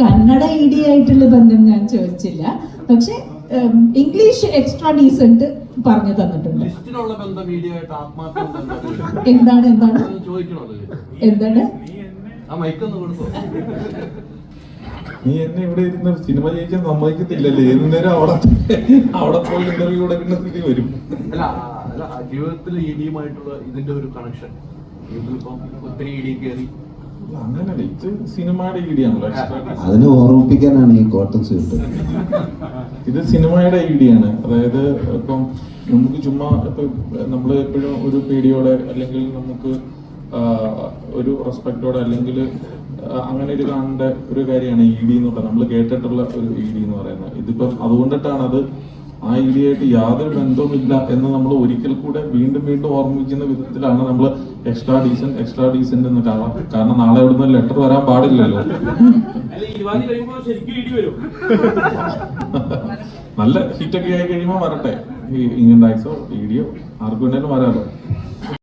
കന്നഡ ഇടി ആയിട്ടുള്ള ബന്ധം ഞാൻ ചോദിച്ചില്ല. പക്ഷെ ഇംഗ്ലീഷ് എക്സ്ട്രാ ഡീസന്റ് പറഞ്ഞു തന്നിട്ടുണ്ട്. എന്താണ് എന്താണ്? എന്താണ്? നീ എന്നെ ഇവിടെ ഇരുന്ന് സിനിമ ജയിക്കാൻ സമ്മതിക്കത്തില്ലല്ലേ? ഏത് നേരം അവിടെ അവിടെ പോയി ഇന്റർവ്യൂ കൊടുക്കേണ്ട സ്ഥിതി വരും. അല്ല അല്ല ജീവിതത്തിൽ ഇടിയുമായിട്ടുള്ള ഇതിന്റെ ഒരു കണക്ഷൻ ഇതിപ്പം ഒത്തിരി ഇടി ഡി കയറി. അങ്ങനല്ല ഇത് സിനിമയുടെ അതിനെ ഓർമ്മിപ്പിക്കാനാണ് ഈ കോട്ടൺ സ്യൂട്ട് ഇത് സിനിമയുടെ ഐഡിയാണ് അതായത് ഇപ്പം നമുക്ക് ചുമ്മാ ഇപ്പൊ നമ്മൾ എപ്പോഴും ഒരു പേടിയോടെ അല്ലെങ്കിൽ നമുക്ക് ഒരു റെസ്പെക്റ്റോടെ അല്ലെങ്കിൽ അങ്ങനെ ഒരു കാണേണ്ട ഒരു കാര്യമാണ് ഇ ഡി എന്ന് പറയുന്നത് നമ്മൾ കേട്ടിട്ടുള്ള ഒരു ഇ ഡി എന്ന് പറയുന്നത്. ഇതിപ്പം അതുകൊണ്ടിട്ടാണ് അത് ആ ഇന്ത്യയായിട്ട് യാതൊരു ബന്ധവുമില്ല എന്ന് നമ്മൾ ഒരിക്കൽ കൂടെ വീണ്ടും വീണ്ടും ഓർമ്മിക്കുന്ന വിധത്തിലാണ് നമ്മൾ എക്സ്ട്രാ ഡീസൻ എക്സ്ട്രാ ഡീസന്റ് എന്ന് കാണാം കാരണം നാളെ ഇവിടുന്ന് ലെറ്റർ വരാൻ പാടില്ലല്ലോ. നല്ല ഹിറ്റൊക്കെ ആയി കഴിയുമ്പോൾ വരട്ടെ. ഈ ഇൻകം ടാക്സോ ഇ ഡിയോ ആർക്ക് വേണേലും വരാലോ.